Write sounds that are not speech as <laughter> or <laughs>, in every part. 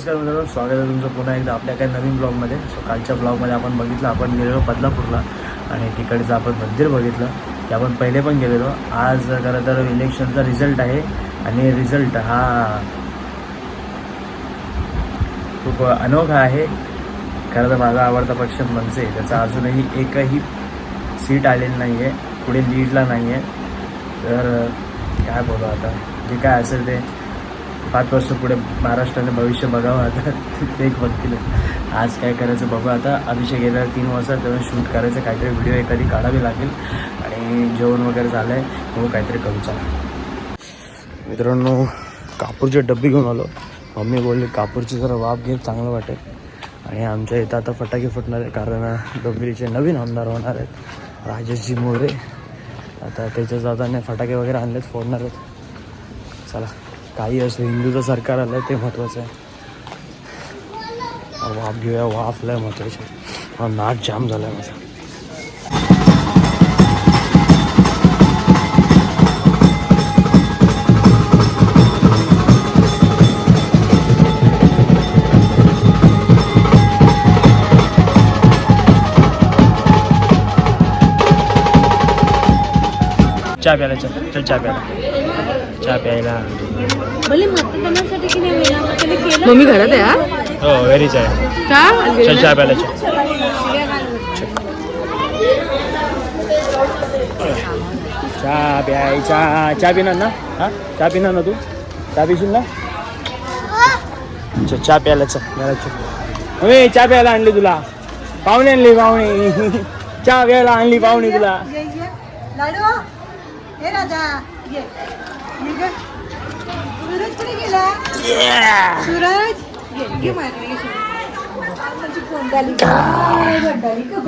नमस्कार मित्रांनो स्वागत आहे तुमचं पुन्हा एकदा आपल्या काही नवीन ब्लॉगमध्ये. सो कालच्या ब्लॉगमध्ये आपण बघितलं आपण गेलेलो बदलापूरला आणि तिकडचं आपण मंदिर बघितलं. ते आपण पहिले पण गेलेलो. आज खरं तर इलेक्शनचा रिझल्ट आहे आणि रिझल्ट हा खूप अनोखा आहे. खरं तर माझा आवडता पक्ष मनसे. त्याचा अजूनही एकही सीट आलेली नाही आहे पुढे लीडला नाही आहे तर काय बोलू आता? जे काय असेल ते पाच वर्ष पुढे महाराष्ट्राने भविष्य बघावं आता. ते एक बघतील आज काय करायचं बघू आता. अभिषेक येणार तीन वाजता तेव्हा शूट करायचं. काहीतरी व्हिडिओ एखादी काढावी लागेल. आणि जेवण वगैरे झालं आहे हो काहीतरी करू चला. मित्रांनो कापूरचे डब्बे घेऊन आलो. मम्मी बोलली कापूरची जरा वाफ घे चांगलं वाटेल. आणि आमच्या इथं आता फटाके फुटणार आहे कारण डोंबिवलीचे नवीन आमदार होणार आहेत. राजेशजी मोरे. आता त्याच्या जाताना फटाके वगैरे आणलेत फोडणार आहेत. चला. काही असं हिंदूचं सरकार आलं ते महत्त्वाचं आहे. वाफ घेऊया वाफ लय महत्त्वाची आहे. नाक जाम झाला आहे माझा. चहा प्यायला चल चल चहा प्यायला. चहा प्यायला. भले मतदानासाठी की नाही मिळालं त्याने केलं? मम्मी घरात आहे हा? हो व्हेरी चाय का? चल चहा प्यायला चल. चहा प्यायचा चहा पिणार ना? हा? चहा पिणार ना तू? चहा पिशील ना? चल चहा प्यायला चल. मला चल. अरे चहा प्यायला आणली तुला. पाहुणे आणली पाहुणे. <laughs> चहा प्यायला आणली पाहुणे तुला. ये ये. लाडू. हे राजा. ये. सूरज कुठे गेला? सूरज?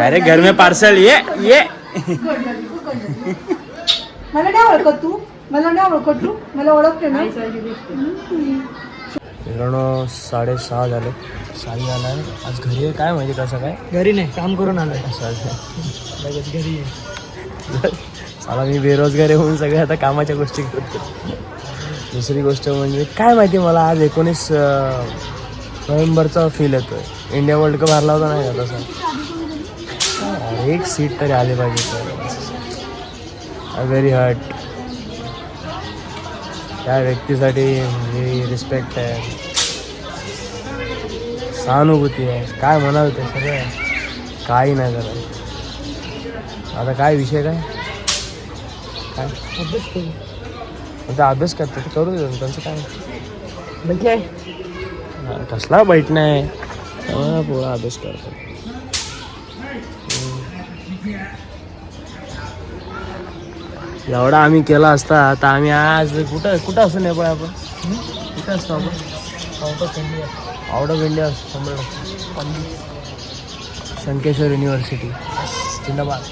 अरे. घर में पार्सल ये ये. मला नाही ओळखत तू. मला नाही ओळखत तू. मला ओळखते ना. मित्रांनो साडेसहा झाले. साई आला आहे आज घरी आहे. काय माहिती कसं काय? घरी नाही काम करून आलोय. असं आहे. लगेच घरी आहे. मला मी बेरोजगार होऊन सगळे आता कामाच्या गोष्टी करतो. दुसरी गोष्ट म्हणजे काय माहिती मला आज एकोणीस नोव्हेंबरचा फील आहे इंडिया वर्ल्ड कप हारला होता नाही का तसा एक सीट तरी आली पाहिजे व्हेरी हर्ट त्या व्यक्तीसाठी मी रिस्पेक्ट आहे. सहानुभूती आहे. काय म्हणाल ते सगळं? काही नाही झालं. आता काय विषय काय? काय अभ्यास करू. आता अभ्यास करतात करू दे त्यांचं काय म्हणजे काय? हा, कसला बैठ नाही पोळा अभ्यास करतात हम्म. एवढा आम्ही केला असता आता आम्ही आज कुठं कुठं असतो नेपाळ आपण हम्म? कुठं असतो आपण Out of India. Out of India असतो. शंकेश्वर युनिव्हर्सिटी जिंदाबाद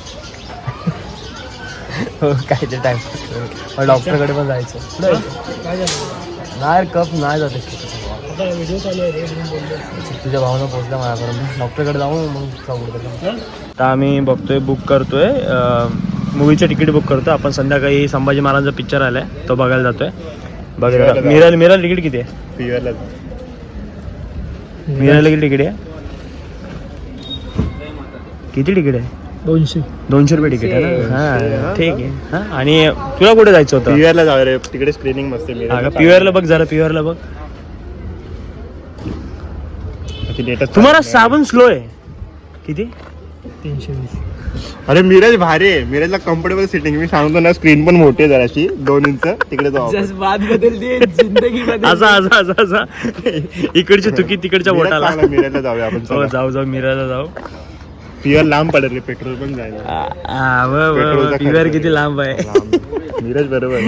हो काय ते टाइम डॉक्टरकडे पण जायचं. नाही कप नाही जाते तुझ्या भावना पोहोचल्या माझ्यापर्यंत. डॉक्टरकडे जाऊ मग आता आम्ही बघतोय बुक करतोय. मूवीचं तिकीट बुक करतोय. आपण संध्याकाळी संभाजी महाराजांचा पिक्चर आलाय. तो बघायला जातोय. बघायला मिराल मिराल तिकीट किती आहे? मिराला किती तिकीट आहे? किती तिकीट आहे? दोनशे. दोनशे रुपये तिकीट आहे ना? हा ठीक आहे. हा आणि तुला कुठे जायचं होतं? पीव्हीआरला जाऊ रे. तिकडे स्क्रीनिंग मस्त हा का पीव्हीआरला बघ जरा पीव्हीआरला बघ. तुम्हाला साबण स्लो आहे. किती? तीनशे वीस. अरे मिरज भारी आहे. मिरजला कम्फर्टेबल सिटिंग मी सांगतो ना स्क्रीन पण मोठी आहे जराशी. दोन इंच तिकडे जाऊ आपण. बात बदलते जिंदगी असा असा असा असा इकडची चुकी तिकडच्या मिरज बोटाला. चांगला, मिरजला जाऊया आपण. हो जाऊ जाऊ मिराला जाऊ. पीव्हीआर लांब पडेल रे पेट्रोल पण पेट्रोलचा खर्च. किती लांब आहे. लांब. मिरज बरोबर?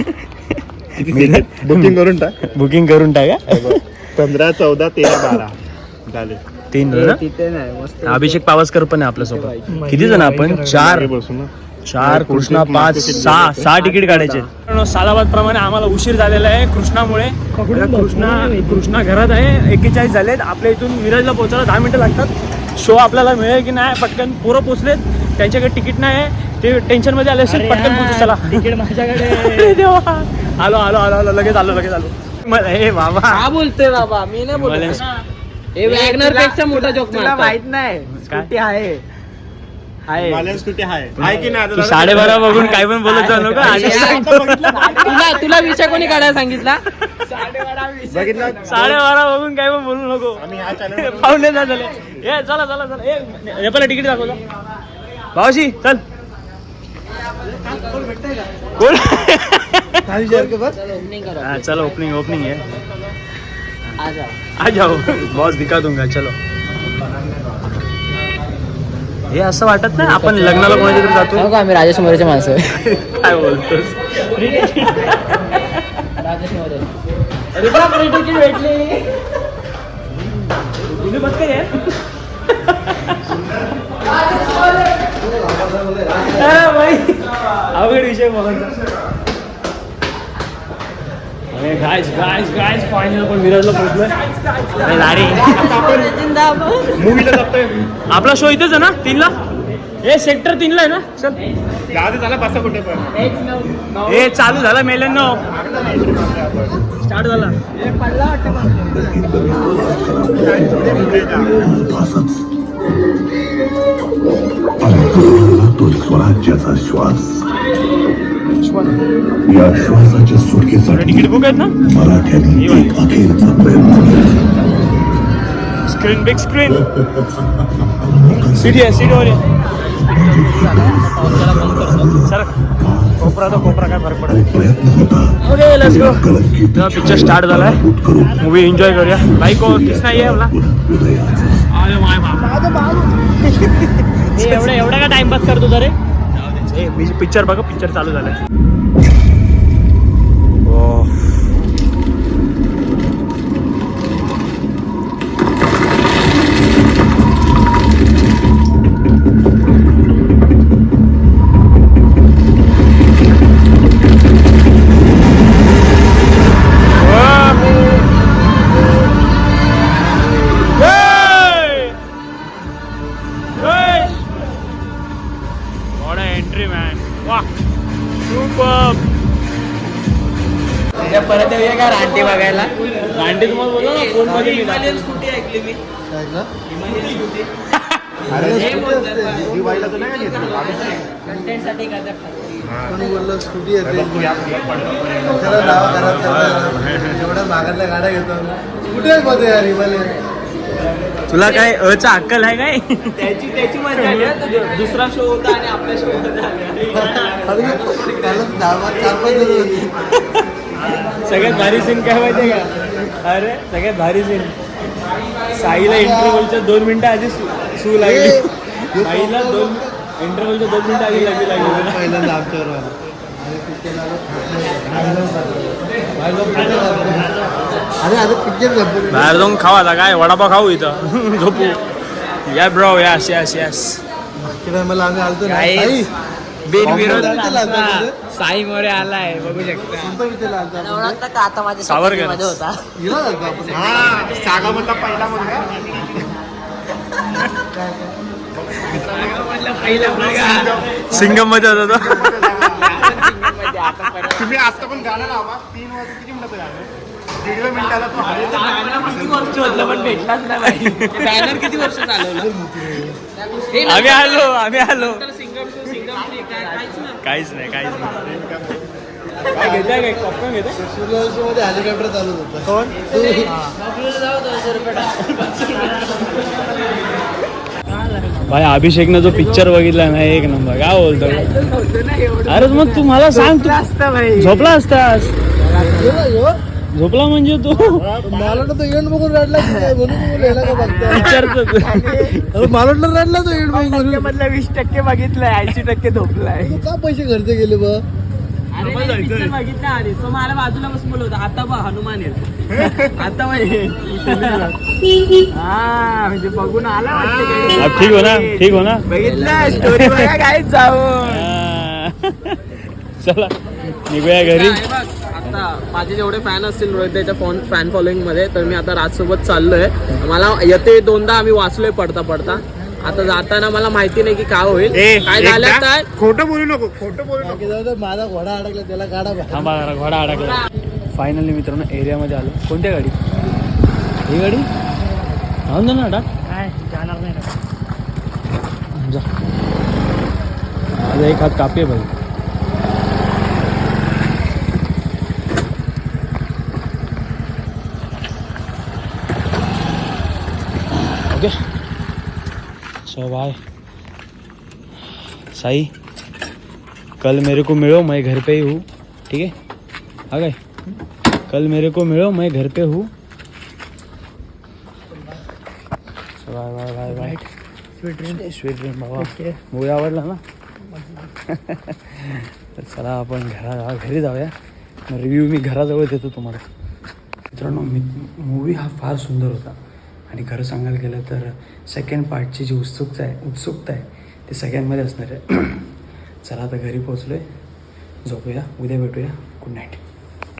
बुकिंग करून टाक. बुकिंग करून टाका पंधरा चौदा तेरा बारा. झाले. तीन ना तिथे नाही मस्त अभिषेक पावसकर पण आहे आपल्यासोबत. किती जण आपण? चार. मागे बसू ना. चार कृष्णा पाच सहा सहा तिकीट काढायचे सालाबाद प्रमाणे आम्हाला उशीर झालेला आहे कृष्णामुळे. कृष्णा कृष्णा घरात आहे एकेचाळीस झालेत. आपल्या इथून मिरजला पोहोचायला दहा मिनिटं लागतात. शो आपल्याला मिळेल की नाही पटकन पोरं पोचलेत. त्यांच्याकडे तिकीट नाही आहे. ते टेन्शनमध्ये आले असेल पटकन पोहोचू चला. तिकीट माझ्याकडे <laughs> देवा. आलो आलो आलो आलो. लगेच आलो लगेच आलो. मला हे बाबा. का बोलतोय बाबा? मी नाही मला बोलत हे वॅगनरपेक्षा मोठा जोक तुला माहीत नाही? स्कूटी आहे. आहे. मला स्कूटी आहे. आहे की नाही? आता तू दादा? साडेबारा बघून काय पण बोलत जाऊ नको. <laughs> तुला तुला विषय कोणी काढायला सांगितला? बघितलं? साडेबारा बघून काय पण बोलू नको. आम्ही ह्या चॅनल पाहुणे जा झाले. ए चला चला चला. हे पहिला तिकीट दाखवतो भावाशी चल. कोण? हाँ, चलो ओपनिंग ओपनिंग है आ जाओ. बॉस दिखा दूंगा चलो. हे असं वाटत नाही आपण लग्नाला कोणाच्या तरी जातो का आम्ही राजेश मोरेचे माणसं. काय बोलतोस? तुम्ही बघ काय अवघड विषय अरे फायनल पण मिरजला पोहोचलोय. अरे मूवीला जातोय. आपला शो इथेच आहे ना तीनला? हे सेक्टर तीनला आहे ना चल. हे चालू झाला मेल्यानो स्टार्ट झाला. तो स्वराज्याचा श्वास या श्वासाच्या सुटकेसाठी तिकीट बुक आहेत ना? मराठ्यांनी एक अखेरचा प्रयत्न केला. स्क्रीन बिग स्क्रीन सीडी आहे सीडी वर सर कोपरा तो कोपरा काय फरक पडत okay let's go picture start झालाय नाबूद करून मूवी एन्जॉय करूया. बाईक किस नाही आहे माय एवढा एवढा का टाइमपास करतो तर? पिक्चर बघा पिक्चर चालू झालाय. रानटी बघायला. गांडी तुम्हाला बोललो ना फोनमध्ये मी दाखवतो. स्कूटी ऐकली मी. <laughs> अरे दिवाळीला तर नाही का घेतलं? आम्ही- कंटेंटसाठी करतात कोणी बोललं स्कूटी अरे येते बघ, या- या पडलं. त्याला नाव खराब करतात एवढ्या मागातल्या गाड्या घेतो. स्कूटी मध्ये यार हिमालय तुला काय अचा अक्कल आहे काय? त्याची त्याची मजा आली. तो दुसरा शो होता आणि आपला शो होता. सगळ्यात भारी सीन काय माहितीये का? अरे सगळ्यात भारी सीन साईला इंटरव्हलच्या दोन मिनिटं आधी सू लागली. साईला दोन इंटरव्हलच्या दोन मिनिटं आधी लागली लागली. पहिल्यांदा. अरे आता पिक्चर बाहेर जाऊन खावा आता काय वडापाव खाऊ इथं. <laughs> झोपू. या ब्रो यस यस यस टायमाला आम्ही आलतो ना Guys, साई, बिनविरोध? साई मोरे आलाय बघू शकता. का आता माझ्या सावरकर. होता? हा, सागामधला पहिला मुलगा. सिंगममध्ये होता तो. तुम्ही आता पण गाणं लावा. तीन वाजता किती मिनिटाचं गाणं दीड मिनिटाला तो किती वर्ष होतं पण भेटलाच नाही बॅनर <laughs> किती वर्ष चालवलं? <laughs> आम्ही आलो आम्ही आलो सिंगम टू सिंगम थ्री काय काहीच नाही काहीच नाही. घेताय काय पॉपकॉर्न घेताय सूर्यवंशी मध्ये हेलिकॉप्टर चालू होतं. कोण? भाई अभिषेकनं जो पिक्चर बघितला ना एक नंबर. काय बोलतो? अरे मग तू मला सांग तू झोपला असतास? झोपला म्हणजे तू? मला वाटलं तो एंड बघून रडला की काय म्हणून का बघताय? अरे मला वाटलं रडला तो एंड बघून मधला वीस टक्के बघितलंय ऐंशी टक्के झोपलाय. तू का पैसे खर्च केले बा? अरे नाही, picture बघितला आधी. तो मला बाजूला बसून बोलत होता आता बघ हनुमान येत. आता बघ हे. हा म्हणजे बघून आला वाटतं काही. अब ठीक हो ना ठीक हो ना बघितलं स्टोरी बघा काय हा. चला निघूया घरी. हे बघ, आता माझे जेवढे फॅन असतील रोहित त्याच्या फोन फॅन फॉलोईंगमध्ये तर मी आता राजसोबत चाललोय. मला येते दोनदा आम्ही वाचलोय पडता पडता. आता जाताना मला माहिती नाही की काय होईल. काय झालं काय खोटं बोलू नको खोटं बोलू नको. माझा घोडा अडकला त्याला काढा जरा घोडा अडकला. फायनली मित्रांनो एरियामध्ये आलो. कोणत्या गाडी? ही गाडी? राहून दे ना टाक काय? जाणार नाही. ना जा. माझा एक हात कापी आहे भाई ओके सो बाय साई कल मेरे को मिलो मैं घर पे ही हूँ ठीक है? आ गए। कल मेरे को मिलो मैं घर पे हूँ। Bye bye bye bye sweet dream sweet dream बाबा। मूवी आवडला ना तर चला आपण घरा जा घरी जाऊया रिव्ह्यू मी घराजवळ देतो तुम्हाला मित्रांनो मी मूवी हा फार सुंदर होता। आणि खरं सांगायला गेलं तर सेकंड पार्टची जी उत्सुकता आहे उत्सुकता आहे ती सगळ्यांमध्ये असणार आहे. <clears throat> चला आता घरी पोचलो आहे झोपूया. उद्या भेटूया. Good night